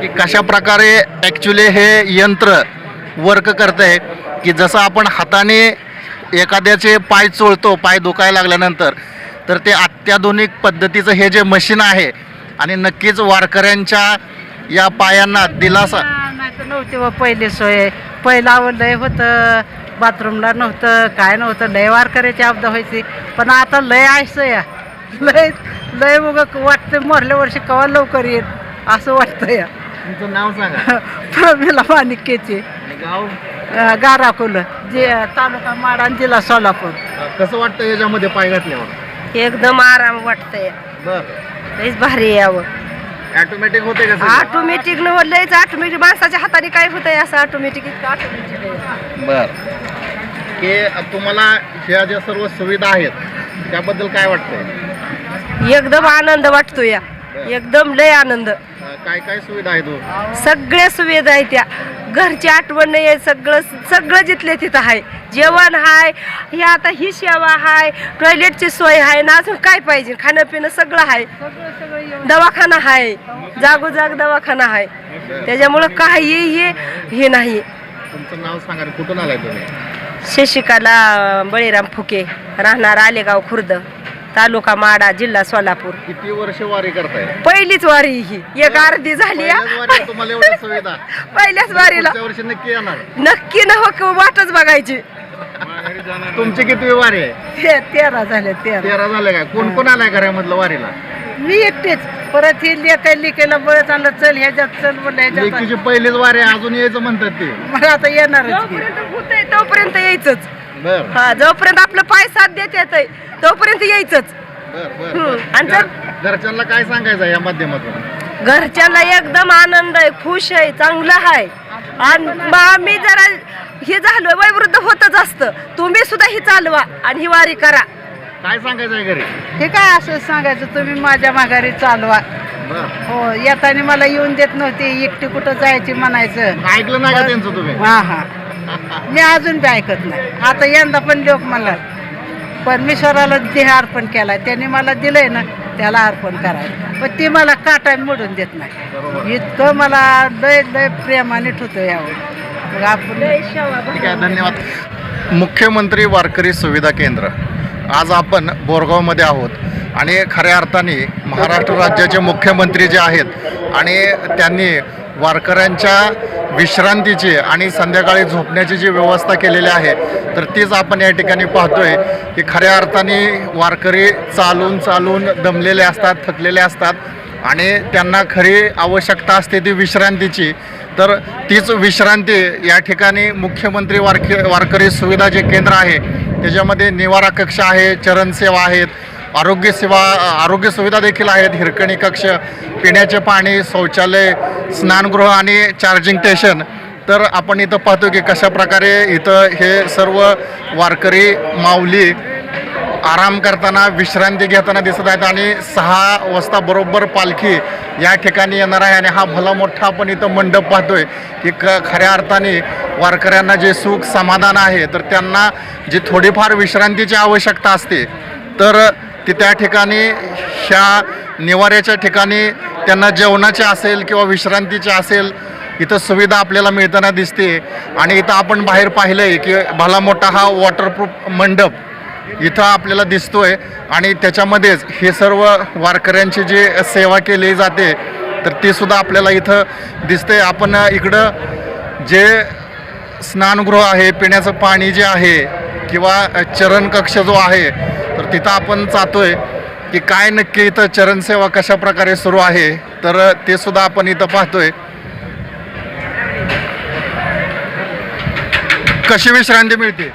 की कशा प्रकारे ॲक्च्युली हे यंत्र वर्क करतं आहे की जसं आपण हाताने एखाद्याचे पाय चोळतो पाय दुखायला लागल्यानंतर तर ते अत्याधुनिक पद्धतीचं हे जे मशीन आहे आणि नक्कीच वारकऱ्यांच्या या पायांना दिलासा. नाही तर नव्हती व पहिली सोय. पहिला लय होतं. बाथरूमला नव्हतं काय नव्हतं. लय वारकऱ्याची अब्दा व्हायची. पण आता लय आयसं या लय लय मग वाटतं मरल्या वर्षी कवा लवकर येईल असं वाटतं या तुमचं नाव सांगा. प्रमिला माणिक्याची आणि गाव? गाराकुल जे तालुका माडा जिल्हा सोलापूर. कसं वाटतं याच्यामध्ये पाय घातल्यावर? एकदम आराम वाटतंय. बरं. लयच भारी यावं. ऑटोमॅटिक होते का ऑटोमॅटिक न लयच ऑटोमॅटिक माणसाच्या हाताने काय होतंय असं ऑटोमॅटिक इतकं ऑटोमॅटिक बर. की तुम्हाला ह्या ज्या सर्व सुविधा आहेत त्याबद्दल काय वाटतंय? एकदम आनंद वाटतो या. एकदम लय आनंद. काय काय सुविधा आहेत हो? सगळ्या सुविधा आहेत त्या. घरची आठवण नाही आहे सगळं सगळं जिथले तिथं आहे. जेवण आहे हे आता ही सेवा आहे टॉयलेटची सोय आहे ना अजून काय पाहिजे? खाणं पिणं सगळं आहे दवाखाना आहे जागोजाग दवाखाना आहे त्याच्यामुळं काही हे हे नाही. तुमचं नाव सांगा आणि कुठून आलाय तुम्ही? शशिकाला बळीराम फुके. राहणार आलेगाव खुर्द. तालुका माडा जिल्हा सोलापूर. किती वर्ष वारी करताय? पहिलीच वारी ही. एक अर्धी झाली हा. पहिल्याच तुम्हाला एवढ्या सुविधा. पहिल्याच वारीला. पुढच्या वर्षी नक्की येणार. नक्की न हो वाटच बघायची. तुमची किती वारी आहे? ते तेरा झाले तेरा. तेरा झाले काय कोण कोण आलाय घरामधलं वारीला? मी एकटेच. परत ही लेखाय लिखायला बळ चाललं चल ह्याच्यात चल म्हणलं ह्याच्यात लेकीची पहिलीच वारी आहे, अजून यायचं म्हणतात ते. मला आता येणारच की. तोपर्यंत यायचंच. बर. हा जोपर्यंत आपलं पाय साथ देत येत तोपर्यंत यायचंच. बर बर, हम्म. बर. आणि जर- घर- घरच्यांना काय सांगायचं आहे या माध्यमातून? घरच्यांना एकदम आनंद आहे खुश आहे चांगलं आहे. आणि मग आम्ही जरा हे झालो वयवृद्ध होतच असतं. तुम्ही सुद्धा ही चालवा आणि ही वारी करा. काय सांगायचं आहे घरी? हे काय असं सांगायचं तुम्ही माझ्या माघारी चालवा. बर. हो येताना मला येऊन देत नव्हती एकटी कुठं जायची म्हणायचं. ऐकलं नाही का त्यांचं तुम्ही? हा हा. मी अजून बी ऐकत नाही. आता यंदा पण लोक मला परमेश्वराला देह अर्पण केलाय त्यांनी मला दिलंय ना त्याला अर्पण करायला. पण ती मला काटा मोडून देत नाही. इतकं मला लय लय प्रेमाने ठेवतो यावर मग आपण ठीक आहे धन्यवाद. मुख्यमंत्री वारकरी सुविधा केंद्र. आज आपण बोरगावमध्ये आहोत आणि खऱ्या अर्थाने महाराष्ट्र राज्याचे मुख्यमंत्री जे आहेत आणि त्यांनी वारकऱ्यांच्या विश्रांतीची आणि संध्याकाळी झोपण्याची जी व्यवस्था केलेली आहे तर तीच आपण या ठिकाणी पाहतोय की खऱ्या अर्थाने वारकरी चालून चालून दमलेले असतात थकलेले असतात आणि त्यांना खरी आवश्यकता असते ती विश्रांतीची. तर तीच विश्रांती या ठिकाणी मुख्यमंत्री वारके वारकरी सुविधा जे केंद्र आहे त्याच्यामध्ये निवारा कक्ष आहे चरणसेवा आहेत आरोग्यसेवा आरोग्य सुविधा देखील आहेत. हिरकणी कक्ष पिण्याचे पाणी शौचालय स्नानगृह आणि चार्जिंग स्टेशन तर आपण इथं पाहतो की कशा प्रकारे इथं हे सर्व वारकरी माऊली आराम करताना विश्रांती घेताना दिसत आहेत आणि सहा वाजता बरोबर पालखी या ठिकाणी येणार आहे आणि हा भला मोठा आपण इथं मंडप पाहतोय की क खऱ्या अर्थाने वारकऱ्यांना जे सुख समाधान आहे तर त्यांना जी थोडीफार विश्रांतीची आवश्यकता असते तर ती त्या ठिकाणी ह्या निवाऱ्याच्या ठिकाणी त्यांना जेवणाचे असेल किंवा विश्रांतीचे असेल इथं सुविधा आपल्याला मिळताना दिसते. आणि इथं आपण बाहेर पाहिलं आहे की भला मोठा हा वॉटरप्रूफ मंडप इथं आपल्याला दिसतो आहे आणि त्याच्यामध्येच हे सर्व वारकऱ्यांची जी सेवा केली जाते तर ती सुद्धा आपल्याला इथं दिसते. आपण इकडं जे स्नानगृह आहे पिण्याचं पाणी जे आहे किंवा चरण कक्ष जो आहे तर तिथं आपण जातोय की काय नक्की इथं चरणसेवा कशा प्रकारे सुरू आहे तर ते सुद्धा आपण इथं पाहतोय. कशी विश्रांती मिळते?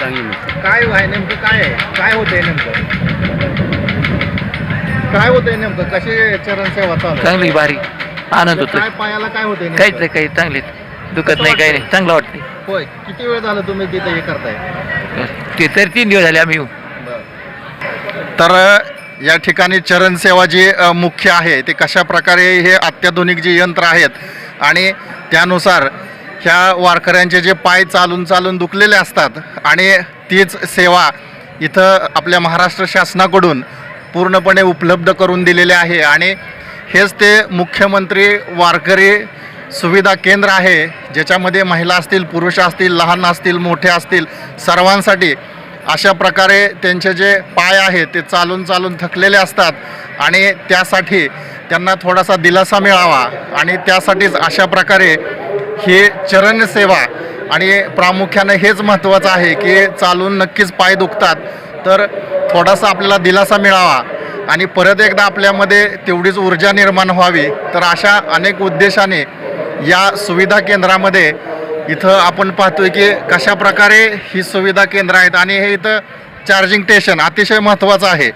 चांगली मिळते. काय आहे नेमकं काय आहे? काय होतंय नेमकं? काय होतंय नेमकं? कशी चरणसेवा चालू आहे? चांगली भारी आनंद होतो काय पायाला काय होतंय नेमकं? काहीच नाही काही चांगली दुखत नाही काही नाही. चांगलं वाटते होय किती वेळ झाला तुम्ही तिथे हे करताय? ते तर तीन दिवस झाले आम्ही तर या ठिकाणी चरणसेवा जी अ, मुख्य आहे ते कशा प्रकारे हे अत्याधुनिक जे यंत्र आहेत आणि त्यानुसार ह्या वारकऱ्यांचे जे पाय चालून चालून दुखलेले असतात आणि तीच सेवा इथं आपल्या महाराष्ट्र शासनाकडून पूर्णपणे उपलब्ध करून दिलेली आहे आणि हेच ते मुख्यमंत्री वारकरी सुविधा केंद्र आहे ज्याच्यामध्ये महिला असतील पुरुष असतील लहान असतील मोठे असतील सर्वांसाठी अशा प्रकारे त्यांचे जे पाय आहेत ते चालून चालून थकलेले असतात. आणि त्यासाठी त्यांना थोडासा दिलासा मिळावा. आणि त्यासाठीच अशा प्रकारे ही चरणसेवा आणि प्रामुख्याने हेच महत्त्वाचं आहे की चालून नक्कीच पाय दुखतात. तर थोडासा आपल्याला दिलासा मिळावा. आणि परत एकदा आपल्यामध्ये तेवढीच ऊर्जा निर्माण व्हावी. तर अशा अनेक उद्देशाने या सुविधा केंद्रामध्ये इथं आपण पाहतोय की कशा प्रकारे ही सुविधा केंद्र आहेत आणि हे इथं चार्जिंग स्टेशन अतिशय महत्त्वाचं आहे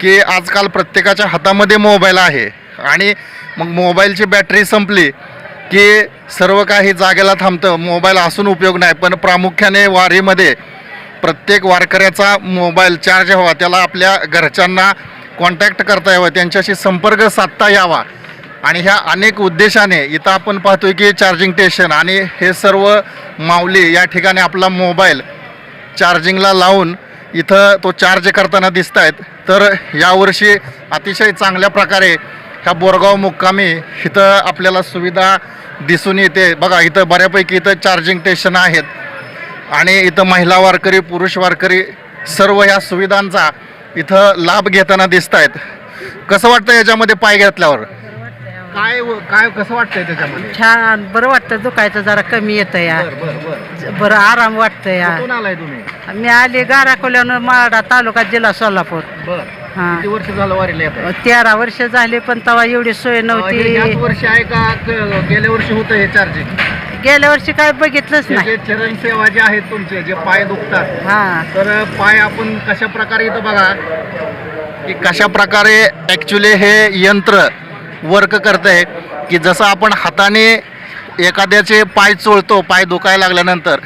की आजकाल प्रत्येकाच्या हातामध्ये मोबाईल आहे. आणि मग मोबाईलची बॅटरी संपली की सर्व काही जागेला थांबतं. मोबाईल असून उपयोग नाही पण प्रामुख्याने वारीमध्ये प्रत्येक वारकऱ्याचा मोबाईल चार्ज हवा. त्याला आपल्या घरच्यांना कॉन्टॅक्ट करता यावं. त्यांच्याशी संपर्क साधता यावा. आणि ह्या अनेक उद्देशाने इथं आपण पाहतोय की चार्जिंग स्टेशन आणि हे सर्व माऊली या ठिकाणी आपला मोबाईल चार्जिंगला लावून इथं तो चार्ज करताना दिसत आहेत तर यावर्षी अतिशय चांगल्या प्रकारे ह्या बोरगाव मुक्कामी इथं आपल्याला सुविधा दिसून येते. बघा इथं बऱ्यापैकी इथं चार्जिंग स्टेशन आहेत. आणि इथं महिला वारकरी पुरुष वारकरी सर्व ह्या सुविधांचा इथं लाभ घेताना दिसत आहेत कसं वाटतं याच्यामध्ये पाय घेतल्यावर? काय काय कसं वाटतंय त्याच्यामध्ये? छान. बरं वाटतं दुखायचं जरा कमी येतं या. बरं बरं बरं. आराम वाटतं या. कुठून आलाय तुम्ही? मी आले गाराकोल्यानं माडा तालुका जिल्हा सोलापूर. बरं. हा. किती वर्ष झालं वारीला येत आहे? तेरा वर्ष झाले पण तेव्हा एवढी सोय नव्हती. वर्षी आहे का क- गेल्या वर्षी होतं हे चार्जिंग गेल्या वर्षी काय बघितलंच नाही. जे चरण सेवा जे आहेत तुमचे जे पाय दुखतात हा. तर पाय आपण कशा प्रकारे इथं बघा? की कशा प्रकारे ॲक्च्युली हे यंत्र वर्क करतंय की जसं आपण हाताने एखाद्याचे पाय चोळतो पाय दुखायला लागल्यानंतर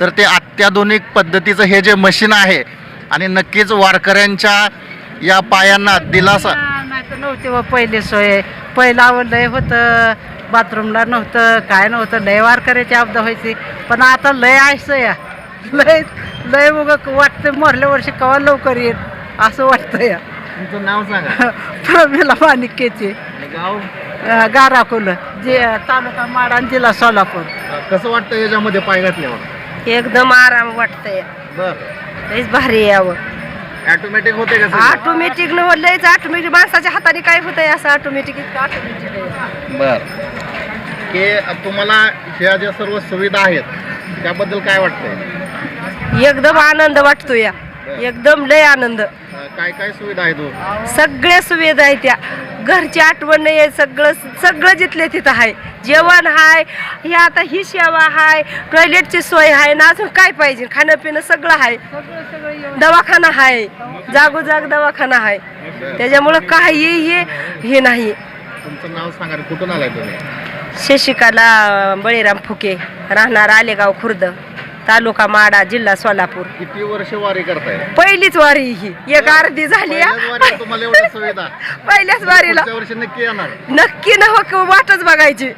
तर ते अत्याधुनिक पद्धतीचं हे जे मशीन आहे आणि नक्कीच वारकऱ्यांच्या या पायांना दिलासा. नाही तर नव्हती व पहिली सोय. पहिला लय होतं बाथरूमला नव्हतं काय नव्हतं लय वारकऱ्याची आपदा व्हायची. पण आता लय आयसं या लय लय उग वाटतं मरल्या वर्षी कवा लवकर येईल असं वाटतं या तुमचं नाव सांगा. प्रमिला माणिक्याची. गाव? गाराकुल जे तालुका माडा आणि जिल्हा सोलापूर. कसं वाटतं याच्यामध्ये पाय घातल्यावर? एकदम आराम वाटतंय. बरं. लईच भारी यावं ऑटोमॅटिक होते का सगळं? ऑटोमॅटिक न लयच ऑटोमॅटिक माणसाच्या हाताने काय होतंय असं ऑटोमॅटिक इतकं ऑटोमॅटिक आहे. बर. की तुम्हाला ह्या ज्या सर्व सुविधा आहेत त्याबद्दल काय वाटतंय? एकदम आनंद वाटतो या एकदम लय आनंद. अं, काय काय सुविधा आहेत हो? सगळ्या सुविधा आहेत त्या. घरची आठवण नाही आहे सगळं सगळं जिथले तिथं आहे. जेवण आहे हे आता ही सेवा आहे टॉयलेटची सोय आहे ना अजून काय पाहिजे? खाणं पिणं सगळं आहे दवाखाना आहे जागोजाग दवाखाना आहे त्याच्यामुळं काही हे हे नाही. तुमचं नाव सांगा कुठून आलाय तुम्ही? शशिकाला बळीराम फुके. राहणार आलेगाव खुर्द. तालुका माडा जिल्हा सोलापूर. किती वर्ष वारी करताय? पहिलीच वारी ही. एक अर्धी झाली हा. पहिल्याच वारीला तुम्हाला एवढ्या सुविधा. पहिल्याच वारीला. पुढच्या वर्षी नक्की येणार. नक्की न हो वाटच बघायची.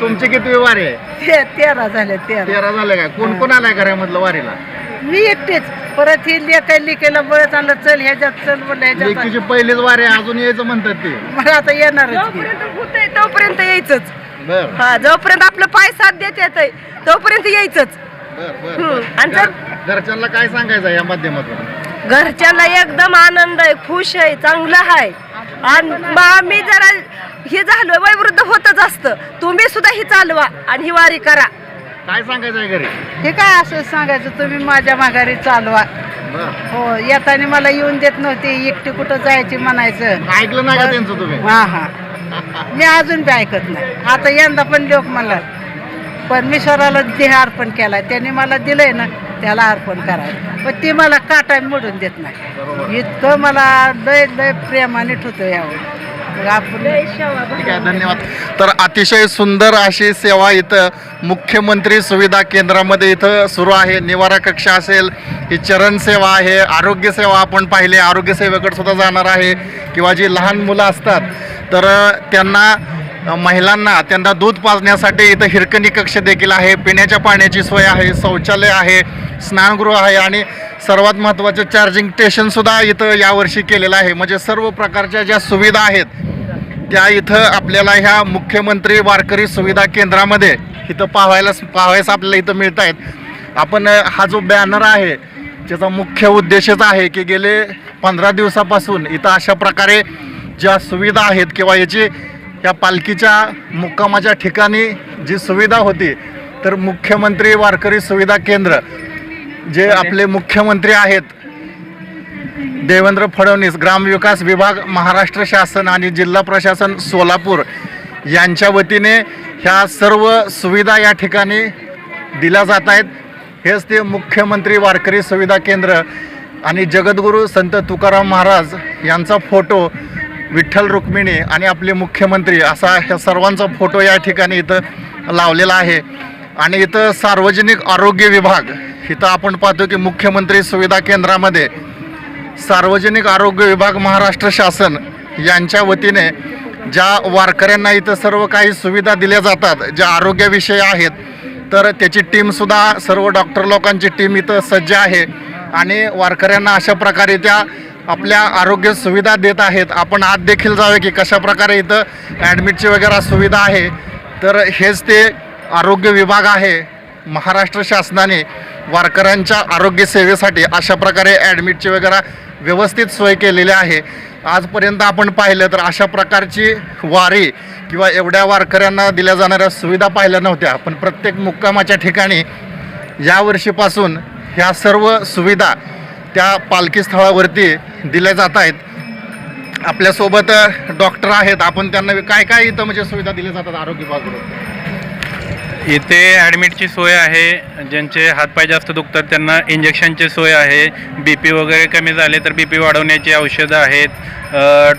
तुमची किती वारी आहे? ते तेरा झाले तेरा. तेरा झाले काय कोण कोण आलाय घरामधलं वारीला? मी एकटेच. परत ही लेखाय लिकेला बळच आणलं चल ह्याच्यात चल बोल ह्याच्यात. लेकीची पहिलीच वारी आहे, अजून यायचं म्हणतात ते. मला आता येणारच की. जोपर्यंत होतंय तोपर्यंत यायचंच. बर. हा जोपर्यंत आपलं पाय साथ देत येत तोपर्यंत यायचंच. बर बर, हम्म, बर. आणि जर- घर- घरच्यांना काय सांगायचं या माध्यमातून? घरच्यांना एकदम आनंद आहे खुश आहे चांगलं आहे. आणि मग आम्ही जरा हे झालो वयवृद्ध होतच असतं. तुम्ही सुद्धा ही चालवा आणि ही वारी करा. काय सांगायचं आहे घरी? हे काय असं सांगायचं तुम्ही माझ्या माघारी चालवा. बर. हो येताना मला येऊन देत नव्हती एकटी कुठं जायची म्हणायचं. ऐकलं नाही का त्यांचं तुम्ही? हा हा. मी अजून बी ऐकत नाही. आता यंदा पण लोक मला परमेश्वराला देह अर्पण केलाय. त्याने मला दिलंय ना त्याला अर्पण करायला पण ती मला काटा मोडून देत नाही. इतकं मला लय लय प्रेमाने ठेवतो यावर. ठीक आहे धन्यवाद. तर अतिशय सुंदर अशी सेवा इथं मुख्यमंत्री सुविधा केंद्रामध्ये इथं सुरू आहे. निवारा कक्ष असेल ही चरण सेवा आहे आरोग्य सेवा आपण पाहिले. आरोग्य सेवेकडे सुद्धा जाणार आहे. किंवा जी लहान मुलं असतात तर त्यांना महिलांना त्यांना दूध पाजण्यासाठी इथं हिरकणी कक्ष देखील आहे. पिण्याच्या पाण्याची सोय आहे शौचालय आहे स्नानगृह आहे आणि सर्वात महत्त्वाचं चार्जिंग स्टेशनसुद्धा इथं यावर्षी केलेलं आहे. म्हणजे सर्व प्रकारच्या ज्या सुविधा आहेत त्या इथं आपल्याला ह्या मुख्यमंत्री वारकरी सुविधा केंद्रामध्ये इथं पाहायला पाहायला आपल्याला इथं मिळत आहेत आपण हा जो बॅनर आहे त्याचा मुख्य उद्देशच आहे की गेले पंधरा दिवसापासून इथं अशा प्रकारे ज्या सुविधा आहेत किंवा याची या पालखीच्या मुक्कामाच्या ठिकाणी जी सुविधा होती तर मुख्यमंत्री वारकरी सुविधा केंद्र जे आपले मुख्यमंत्री आहेत देवेंद्र फडणवीस ग्रामविकास विभाग महाराष्ट्र शासन आणि जिल्हा प्रशासन सोलापूर यांच्या वतीने ह्या सर्व सुविधा या ठिकाणी दिल्या जात आहेत. हेच ते मुख्यमंत्री वारकरी सुविधा केंद्र आणि जगद्गुरू संत तुकाराम महाराज यांचा फोटो विठ्ठल रुक्मिणी आणि आपले मुख्यमंत्री असा ह्या सर्वांचा फोटो या ठिकाणी इथं लावलेला आहे. आणि इथं सार्वजनिक आरोग्य विभाग इथं आपण पाहतो की मुख्यमंत्री सुविधा केंद्रामध्ये सार्वजनिक आरोग्य विभाग महाराष्ट्र शासन यांच्या वतीने ज्या वारकऱ्यांना इथं सर्व काही सुविधा दिल्या जातात ज्या आरोग्याविषयी आहेत तर त्याची टीमसुद्धा सर्व डॉक्टर लोकांची टीम इथं सज्ज आहे. आणि वारकऱ्यांना अशा प्रकारे त्या आपल्या आरोग्य सुविधा देत आहेत. आपण आत देखील जावे की कशा प्रकारे इथं ॲडमिटची वगैरे सुविधा आहे. तर हेच ते आरोग्य विभाग आहे. महाराष्ट्र शासनाने वारकऱ्यांच्या आरोग्य सेवेसाठी अशा प्रकारे ॲडमिटची वगैरे व्यवस्थित सोय केलेली आहे. आजपर्यंत आपण पाहिलं तर अशा प्रकारची वारी किंवा एवढ्या वारकऱ्यांना दिल्या जाणाऱ्या सुविधा पाहिल्या नव्हत्या. पण प्रत्येक मुक्कामाच्या ठिकाणी यावर्षीपासून ह्या सर्व सुविधा त्या पालखी स्थळावरती दिल्या जात आहेत. आपल्यासोबत डॉक्टर आहेत. आपण त्यांना काय काय इथं म्हणजे सुविधा दिल्या जातात आरोग्य विभागाकडून? इथे ॲडमिटची सोय आहे ज्यांचे हातपाय जास्त दुखतात त्यांना इंजेक्शनची सोय आहे बी पी वगैरे कमी झाले तर बी पी वाढवण्याची औषधं आहेत.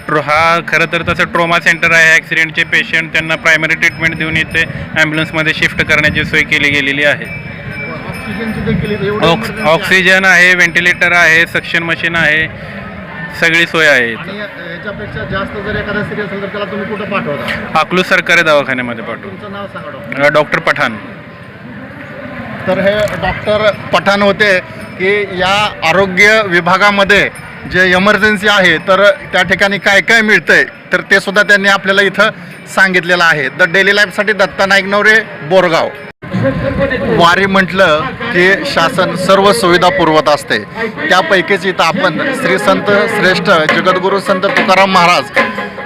ट्रो हा खरं तर तसं ट्रोमा सेंटर आहे ॲक्सिडेंटचे पेशंट त्यांना प्रायमरी ट्रीटमेंट देऊन इथे ॲम्ब्युलन्समध्ये शिफ्ट करण्याची सोय केली गेलेली आहे. ऑक्स. ऑक्सिजन आहे व्हेंटिलेटर आहे सक्शन मशीन आहे. सगळी सोय आहे इथं. आणि याच्यापेक्षा जास्त जर एखादा सिरियस असेल तर त्याला तुम्ही कुठं पाठवता? अकलूज सरकारी दवाखान्यामध्ये पाठवू तुमचं नाव सांगा डॉक्टर अ, डॉक्टर पठाण. तर हे डॉक्टर पठाण होते की या आरोग्य विभागामध्ये जे इमर्जन्सी आहे तर त्या ठिकाणी काय काय मिळतंय तर ते सुद्धा त्यांनी आपल्याला इथं सांगितलेलं आहे. द डेली लाईफसाठी दत्ता नाईक नवरे बोरगाव. वारी म्हटलं की शासन सर्व सुविधा पुरवत असते. त्यापैकीच इथं आपण श्री संत श्रेष्ठ जगद्गुरू संत तुकाराम महाराज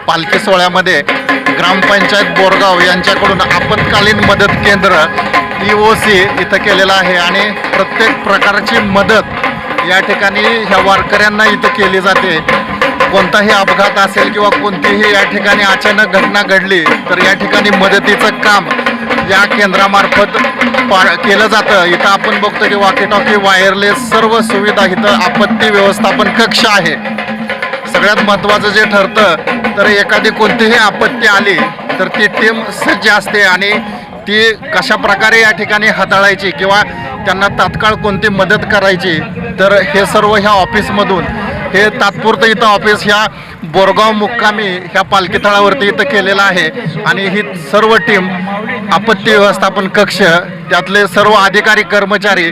पालखी सोहळ्यामध्ये ग्रामपंचायत बोरगाव यांच्याकडून आपत्कालीन मदत केंद्र ई ओ सी इथं केलेलं आहे आणि प्रत्येक प्रकारची मदत या ठिकाणी ह्या वारकऱ्यांना इथं केली जाते. कोणताही अपघात असेल किंवा कोणतीही या ठिकाणी अचानक घटना घडली तर या ठिकाणी मदतीचं काम या केंद्रामार्फत पा केलं जातं. इथं आपण बघतो की वॉकी टॉकी वायरलेस सर्व सुविधा इथं आपत्ती व्यवस्थापन कक्ष आहे. सगळ्यात महत्त्वाचं जे ठरतं तर एखादी कोणतीही आपत्ती आली तर ती टीम सज्ज असते आणि ती कशा प्रकारे या ठिकाणी हाताळायची किंवा त्यांना तात्काळ कोणती मदत करायची तर हे सर्व ह्या ऑफिसमधून हे तात्पुरतं इथं ऑफिस ह्या बोरगाव मुक्कामी ह्या पालखी तळावरती इथं केलेलं आहे. आणि ही सर्व टीम आपत्ती व्यवस्थापन कक्ष त्यातले सर्व अधिकारी कर्मचारी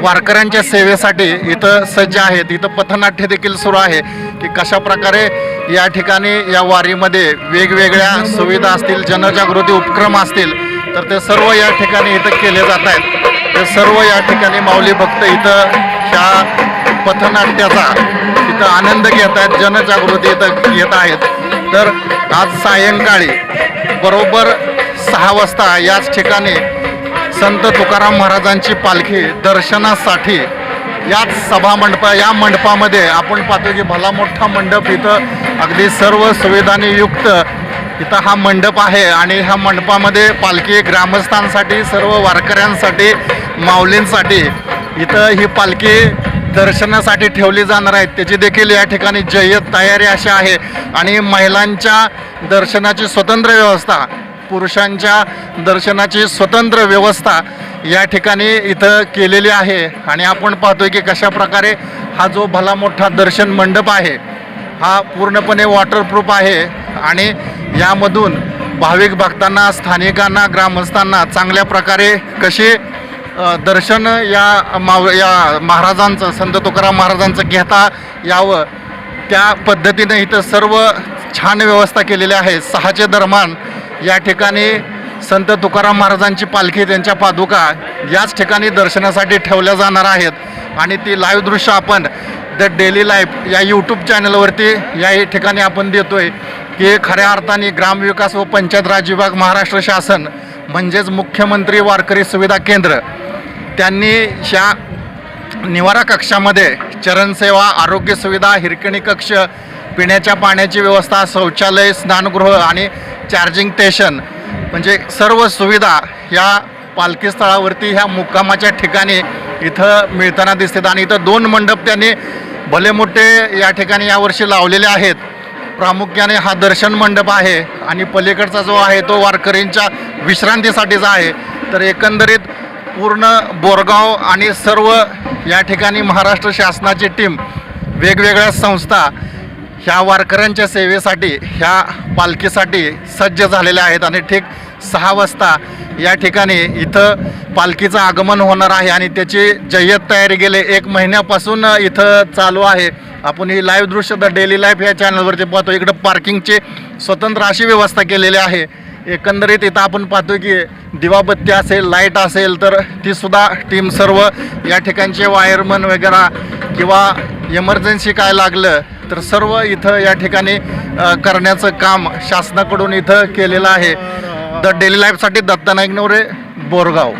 वारकऱ्यांच्या सेवेसाठी इथं सज्ज आहेत. इथं पथनाट्य देखील सुरू आहे. की कशा प्रकारे या ठिकाणी या वारीमध्ये वेगवेगळ्या सुविधा असतील जनजागृती उपक्रम असतील तर ते सर्व या ठिकाणी इथं केले जात आहेत. ते सर्व या ठिकाणी माऊली भक्त इथं ह्या पथनाट्याचा इथं आनंद घेत आहेत जनजागृती इथं घेत आहेत. तर आज सायंकाळी बरोबर सहा वाजता याच ठिकाणी संत तुकाराम महाराजांची पालखी दर्शनासाठी याच सभा मंडपा या मंडपामध्ये आपण पाहतो की भला मोठा मंडप इथं अगदी सर्व सुविधांनी युक्त इथं हा मंडप आहे आणि ह्या मंडपामध्ये पालखी ग्रामस्थांसाठी सर्व वारकऱ्यांसाठी माऊलींसाठी इथं ही पालखी दर्शनासाठी ठेवली जाणार आहेत. त्याची देखील या ठिकाणी जय्यत तयारी अशी आहे. आणि महिलांच्या दर्शनाची स्वतंत्र व्यवस्था पुरुषांच्या दर्शनाची स्वतंत्र व्यवस्था या ठिकाणी इथं केलेली आहे. आणि आपण पाहतोय की कशा प्रकारे हा जो भला मोठा दर्शन मंडप आहे हा पूर्णपणे वॉटरप्रूफ आहे. आणि यामधून भाविक भक्तांना स्थानिकांना ग्रामस्थांना चांगल्या प्रकारे कशी दर्शन या माव या महाराजांचं संत तुकाराम महाराजांचं घेता यावं. त्या पद्धतीनं इथं सर्व छान व्यवस्था केलेली आहे. सहाचे दरम्यान या ठिकाणी संत तुकाराम महाराजांची पालखी त्यांच्या पादुका याच ठिकाणी दर्शनासाठी ठेवल्या जाणार आहेत. आणि ती लाईव्ह दृश्य आपण द डेली लाईफ या यूट्यूब चॅनलवरती या ठिकाणी आपण देतो आहे की खऱ्या अर्थाने ग्रामविकास व पंचायत राज विभाग महाराष्ट्र शासन म्हणजेच मुख्यमंत्री वारकरी सुविधा केंद्र त्यांनी शा निवारा कक्षामध्ये चरणसेवा आरोग्य सुविधा हिरकणी कक्ष पिण्याच्या पाण्याची व्यवस्था शौचालय स्नानगृह आणि चार्जिंग स्टेशन म्हणजे सर्व सुविधा या पालखी स्थळावरती ह्या मुक्कामाच्या ठिकाणी इथं मिळताना दिसतात. आणि इथं दोन मंडप त्यांनी भले मोठे या ठिकाणी यावर्षी लावलेले आहेत. प्रामुख्याने हा दर्शन मंडप आहे आणि पलीकडचा जो आहे तो वारकरींच्या विश्रांतीसाठीचा आहे. तर एकंदरीत पूर्ण बोरगाव आणि सर्व या ठिकाणी महाराष्ट्र शासनाची टीम वेगवेगळ्या संस्था ह्या वारकऱ्यांच्या सेवेसाठी ह्या पालखीसाठी सज्ज झालेल्या आहेत आणि ठीक सहा वाजता या ठिकाणी इथं पालखीचं आगमन होणार आहे आणि त्याची जय्यत तयारी गेले एक महिन्यापासून इथं चालू आहे. आपण ही लाईव्ह दृश्य द डेली लाईफ या चॅनलवरती पाहतो. इकडं पार्किंगची स्वतंत्र अशी व्यवस्था केलेली आहे. एकंदरीत इथं आपण पाहतो की दिवाबत्ती असेल लाइट असेल तर तीसुद्धा टीम सर्व या ठिकाणचे वायरमन वगैरे किंवा इमर्जन्सी काय लागलं तर सर्व इथं या ठिकाणी करण्याचं काम शासनाकडून इथं केलेलं आहे. द डेली लाईफसाठी दत्ता नाईक नवरे बोरगाव.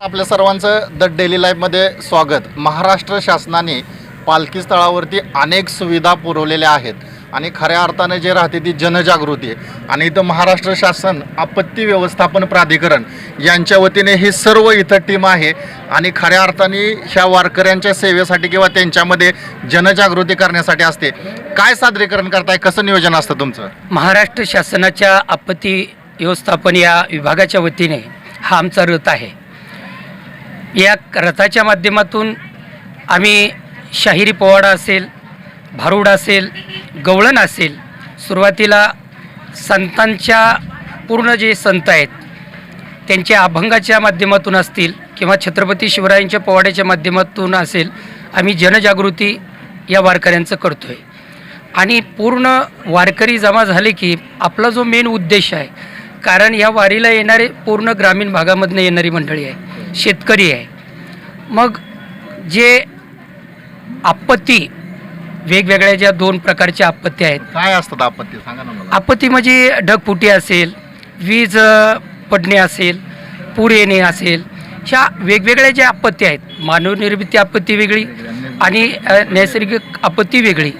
आपल्या सर्वांचं द डेली लाईफमध्ये स्वागत. महाराष्ट्र शासनाने पालखी स्थळावरती अनेक सुविधा पुरवलेल्या आहेत. आणि खऱ्या अर्थाने जे राहते ती जनजागृती आहे. आणि इथं महाराष्ट्र शासन आपत्ती व्यवस्थापन प्राधिकरण यांच्या वतीने ही सर्व इथं टीम आहे. आणि खऱ्या अर्थाने ह्या वारकऱ्यांच्या सेवेसाठी किंवा त्यांच्यामध्ये जनजागृती करण्यासाठी असते. काय सादरीकरण करताय? कसं नियोजन असतं तुमचं? महाराष्ट्र शासनाच्या आपत्ती व्यवस्थापन या विभागाच्या वतीने हा आमचा रथ आहे. या रथाच्या माध्यमातून आम्ही शाहिरी पोवाडा असेल भारुड असेल गवळण असेल सुरुवातीला संतांच्या पूर्ण जे संत आहेत त्यांच्या अभंगाच्या माध्यमातून असतील किंवा छत्रपती शिवरायांच्या पोवाड्याच्या माध्यमातून असेल आम्ही जनजागृती या वारकऱ्यांचं करतो आहे आणि पूर्ण वारकरी जमा झाले की आपला जो मेन उद्देश आहे कारण या वारीला येणारे पूर्ण ग्रामीण भागामधनं येणारी मंडळी आहे शेतकरी आहे. मग जे आपत्ती वेगवेगळ्या ज्या दोन प्रकारच्या आपत्ती आहेत. काय असतात आपत्ती? सांगा ना मला. आपत्ती म्हणजे ढगफुटी असेल वीज अ, पडणे असेल पूर येणे असेल ह्या वेगवेगळ्या ज्या आपत्ती आहेत मानवनिर्मित आपत्ती वेगळी आणि अ, नैसर्गिक आपत्ती वेगळी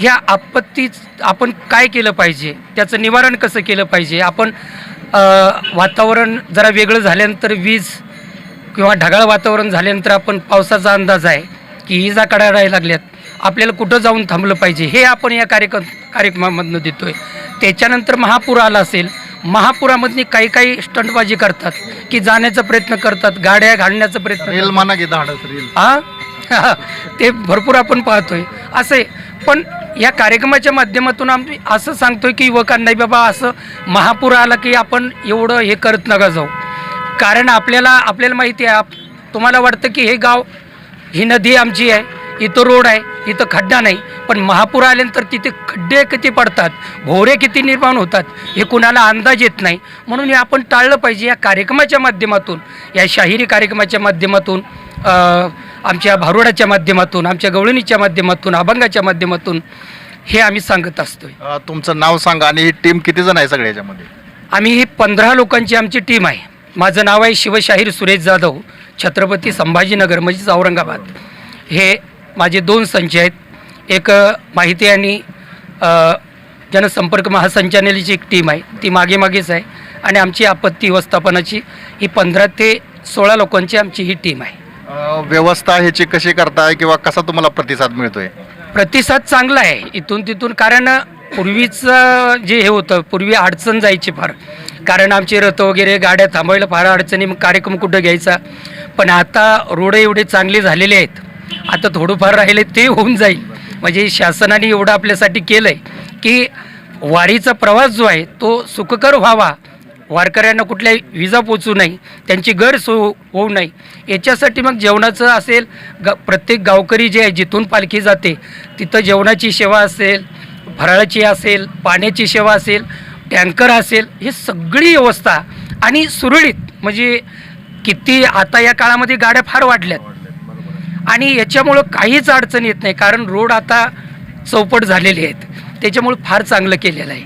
ह्या आपत्ती आपण काय केलं पाहिजे? त्याचं निवारण कसं केलं पाहिजे? आपण अ, वातावरण जरा वेगळं झाल्यानंतर वीज किंवा ढगाळ वातावरण झाल्यानंतर आपण पावसाचा अंदाज आहे की इजा काढायला लागल्यात. आपल्याला कुठं जाऊन थांबलं पाहिजे हे आपण या कार्यक्रम कार्यक्रमामधनं देतो आहे त्याच्यानंतर महापूर आला असेल महापुरामधनी काही काही स्टंटबाजी करतात की जाण्याचा प्रयत्न करतात गाड्या घालण्याचा प्रयत्न रील म्हणा की धाडस रील. हा ते भरपूर आपण पाहतोय. असे पण या कार्यक्रमाच्या माध्यमातून आम्ही असं सांगतोय की युवकांना बाबा असं महापूर आला की आपण एवढं हे करत नका जाऊ. कारण आपल्याला आपल्याला माहिती आहे आप तुम्हाला वाटतं की हे गाव ही नदी आमची आहे. इथं रोड आहे इथं खड्डा नाही पण महापूर आल्यानंतर तिथे खड्डे किती पडतात भोवरे किती निर्माण होतात हे कुणाला अंदाज येत नाही. म्हणून हे आपण टाळलं पाहिजे या कार्यक्रमाच्या माध्यमातून या शाहिरी कार्यक्रमाच्या माध्यमातून आमच्या भारुडाच्या माध्यमातून आमच्या गवळणीच्या माध्यमातून अभंगाच्या माध्यमातून हे आम्ही सांगत असतोय. अ, तुमचं नाव सांगा आणि ही टीम किती जण आहे सगळ्या याच्यामध्ये? आम्ही ही पंधरा लोकांची आमची टीम आहे. माझं नाव आहे शिवशाहीर सुरेश जाधव छत्रपती संभाजीनगर म्हणजेच औरंगाबाद. हे माझे दोन संच आहेत. एक माहिती आणि जनसंपर्क महासंचालनाची एक टीम आहे. ती मागे मागेच आहे आणि आमची आपत्ती व्यवस्थापनाची ही पंधरा ते सोळा लोकांची आमची ही टीम आहे. व्यवस्था ह्याची कशी करताय किंवा कसा तुम्हाला प्रतिसाद मिळतोय? प्रतिसाद चांगला आहे. इथून तिथून कारण पूर्वीचं जे हे होतं पूर्वी अडचण जायची फार. कारण आमचे रथ वगैरे गाड्या थांबवायला फार अडचणी मग कार्यक्रम कुठं घ्यायचा? पण आता रोड एवढे चांगले झालेले आहेत. आता थोडंफार राहिले ते होऊन जाईल. म्हणजे शासनाने एवढं आपल्यासाठी केलं आहे की वारीचा प्रवास जो आहे तो सुखकर व्हावा. वारकऱ्यांना कुठल्याही विजा पोचू नाही त्यांची गैरसोय सो होऊ नाही याच्यासाठी मग जेवणाचं असेल ग प्रत्येक गावकरी जे आहे जिथून पालखी जाते तिथं जेवणाची सेवा असेल फराळाची असेल पाण्याची सेवा असेल टँकर असेल ही सगळी व्यवस्था आणि सुरळीत म्हणजे किती आता या काळामध्ये गाड्या फार वाढल्यात. आणि याच्यामुळं काहीच अडचण येत नाही कारण रोड आता चौपट झालेले आहेत. त्याच्यामुळं फार चांगलं केलेलं आहे.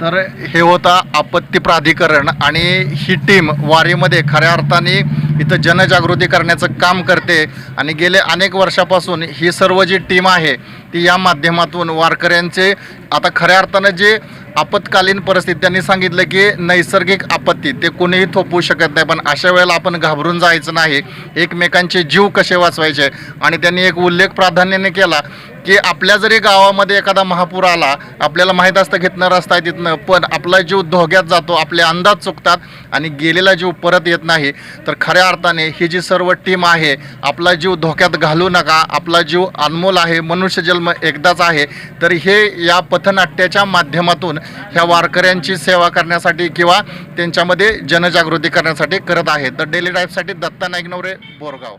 तर हे होता आपत्ती प्राधिकरण आणि ही टीम वारीमध्ये खऱ्या अर्थाने इथं जनजागृती करण्याचं काम करते आणि गेले अनेक वर्षापासून ही सर्व जी टीम आहे ती या माध्यमातून वारकऱ्यांचे आता खऱ्या अर्थानं जे आपत्कालीन परिस्थिती त्यांनी सांगितलं की नैसर्गिक आपत्ती ते कोणीही थोपवू शकत नाही. पण अशा वेळेला आपण घाबरून जायचं नाही. एकमेकांचे जीव कसे वाचवायचे? आणि त्यांनी एक उल्लेख प्राधान्याने केला की आपल्या जरी गावामध्ये एखादा महापूर आला आपल्याला माहीत असतं घेतणं रस्ता आहे तिथनं पण आपला जीव धोक्यात जातो आपले अंदाज चुकतात आणि गेलेला जीव परत येत नाही. तर खऱ्या अर्थाने ही जी सर्व टीम आहे आपला जीव धोक्यात घालू नका आपला जीव अनमोल आहे मनुष्य जन्म एकदाच आहे. तर हे या पथनाट्याच्या माध्यमातून ह्या वारकऱ्यांची सेवा करण्यासाठी किंवा त्यांच्यामध्ये जनजागृती करण्यासाठी करत आहे. तर डेली लाईफसाठी दत्ता नाईकनवरे बोरगाव.